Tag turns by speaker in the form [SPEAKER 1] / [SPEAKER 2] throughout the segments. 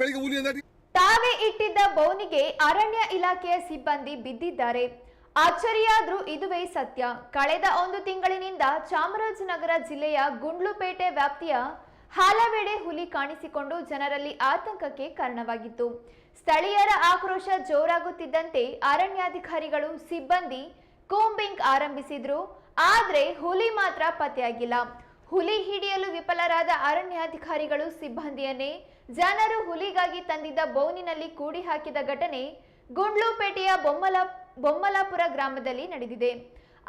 [SPEAKER 1] ಬೆಳಿಗ್ಗೆ ಹುಲಿ
[SPEAKER 2] ತಾವೇ ಇಟ್ಟಿದ್ದ ಬೌನಿಗೆ ಅರಣ್ಯ ಇಲಾಖೆಯ ಸಿಬ್ಬಂದಿ ಬಿದ್ದಿದ್ದಾರೆ. ಆಶ್ಚರ್ಯಾದ್ರೂ ಇದುವೇ ಸತ್ಯ. ಕಳೆದ ಒಂದು ತಿಂಗಳಿನಿಂದ ಚಾಮರಾಜನಗರ ಜಿಲ್ಲೆಯ ಗುಂಡ್ಲುಪೇಟೆ ವ್ಯಾಪ್ತಿಯ ಹಲವೆಡೆ ಹುಲಿ ಕಾಣಿಸಿಕೊಂಡು ಜನರಲ್ಲಿ ಆತಂಕಕ್ಕೆ ಕಾರಣವಾಗಿತ್ತು. ಸ್ಥಳೀಯರ ಆಕ್ರೋಶ ಜೋರಾಗುತ್ತಿದ್ದಂತೆ ಅರಣ್ಯಾಧಿಕಾರಿಗಳು, ಸಿಬ್ಬಂದಿ ಕೂಂಬಿಂಗ್ ಆರಂಭಿಸಿದ್ರು. ಆದ್ರೆ ಹುಲಿ ಮಾತ್ರ ಪತ್ತೆಯಾಗಿಲ್ಲ. ಹುಲಿ ಹಿಡಿಯಲು ವಿಫಲರಾದ ಅರಣ್ಯಾಧಿಕಾರಿಗಳು, ಸಿಬ್ಬಂದಿಯನ್ನೇ ಜನರು ಹುಲಿಗಾಗಿ ತಂದಿದ್ದ ಬೌನಿನಲ್ಲಿ ಕೂಡಿ ಹಾಕಿದ ಘಟನೆ ಗುಂಡ್ಲುಪೇಟೆಯ ಬೊಮ್ಮಲ, ಬೊಮ್ಮಲಾಪುರ ಗ್ರಾಮದಲ್ಲಿ ನಡೆದಿದೆ.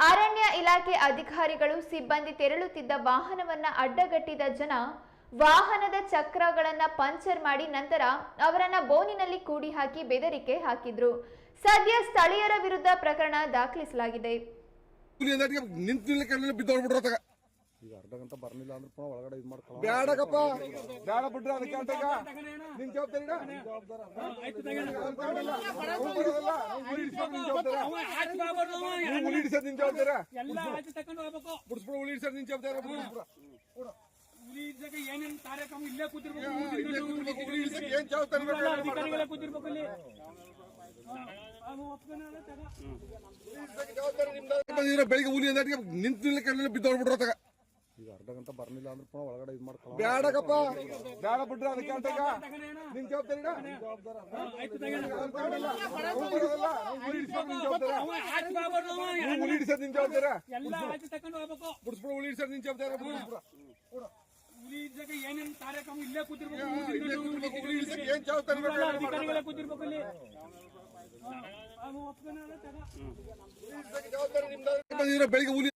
[SPEAKER 2] ಅರಣ್ಯ ಇಲಾಖೆ ಅಧಿಕಾರಿಗಳು ಸಿಬ್ಬಂದಿ ತೆರಳುತ್ತಿದ್ದ ವಾಹನವನ್ನ ಅಡ್ಡಗಟ್ಟಿದ ಜನ ವಾಹನದ ಚಕ್ರಗಳನ್ನ ಪಂಚರ್ ಮಾಡಿ ನಂತರ ಅವರನ್ನ ಬೋನಿನಲ್ಲಿ ಕೂಡಿ ಹಾಕಿ ಬೆದರಿಕೆ ಹಾಕಿದ್ರು. ಸದ್ಯ ಸ್ಥಳೀಯರ ವಿರುದ್ಧ ಪ್ರಕರಣ ದಾಖಲಿಸಲಾಗಿದೆ.
[SPEAKER 3] ಈಗ ಅರ್ಧ ಗಂಟೆ ಬರ್ಲಿಲ್ಲ ಅಂದ್ರೆ ಪುನಃ ಒಳಗಡೆ ಇದು ಮಾಡ್ಕೊಳ್ಳ
[SPEAKER 1] ಬೇಡಕಪ್ಪ ಬೇಡ ಬಿಡ್ರಿ ಅದಕ್ಕೆ ಅಂತ ಈಗ. ನಿನ್ ಜವಾಬ್ದಾರಿ ಹುಲಿ ಹಿಡ್ಸೋದು ನಿನ್ ಜವಾಬ್ದಾರ ನೀನ್ ಜವಾಬ್ದಾರಿ. ಬಿಡಿಸ್ಬಿಡು ಹುಲಿ ಹಿಡ್ಸೋದು ನಿನ್
[SPEAKER 4] ಏನೇನ್ ಕಾರ್ಯಕ್ರಮ ಇಲ್ಲೇ ಕೂತಿರ್ಬೇಕು.
[SPEAKER 1] ಏನ್
[SPEAKER 4] ಕೂತಿರ್ಬೇಕು
[SPEAKER 1] ಬೆಳಿಗ್ಗೆ ಹುಲಿ ಅಂದ್ರೆ ನಿಂತು ನಿಲ್ಲಕ್ಕೆ ಬಿದ್ದೋಡ್ಬಿಡ್ರ ತಗ.
[SPEAKER 3] ಈಗ ಅರ್ಧ ಗಂಟೆ ಬರ್ಲಿಲ್ಲ ಅಂದ್ರೆ ಪುನಃ ಒಳಗಡೆ ಇದು ಮಾಡ್ಕೊಳ್ಳೋ
[SPEAKER 1] ಬೇಡಕಪ್ಪ ಬೇಡ ಬಿಡ್ರಿ ಅದಕ್ಕೆ ಅಂತ ಈಗ? ನಿನ್ ಜವಾಬ್ದಾರಿ ಹುಲಿ ಹಿಡ್ಸೋದು ನಿನ್ ಜವಾಬ್ದಾರಿ. ನೀನ್ ಜವಾಬ್ದಾರಿ ಬಿಡಿಸ್ಬಿಡು ಹಿಡ್ಸೋದು ನಿನ್
[SPEAKER 4] ಏನೇನ್ ಕಾರ್ಯಕ್ರಮ ಇಲ್ಲೇ ಕೂತಿರ್ಬೇಕು.
[SPEAKER 1] ಏನ್ ಹೇಳಿ
[SPEAKER 4] ಕೂತಿರ್ಬೇಕು
[SPEAKER 1] ಬೆಳಿಗ್ಗೆ ಹುಲಿ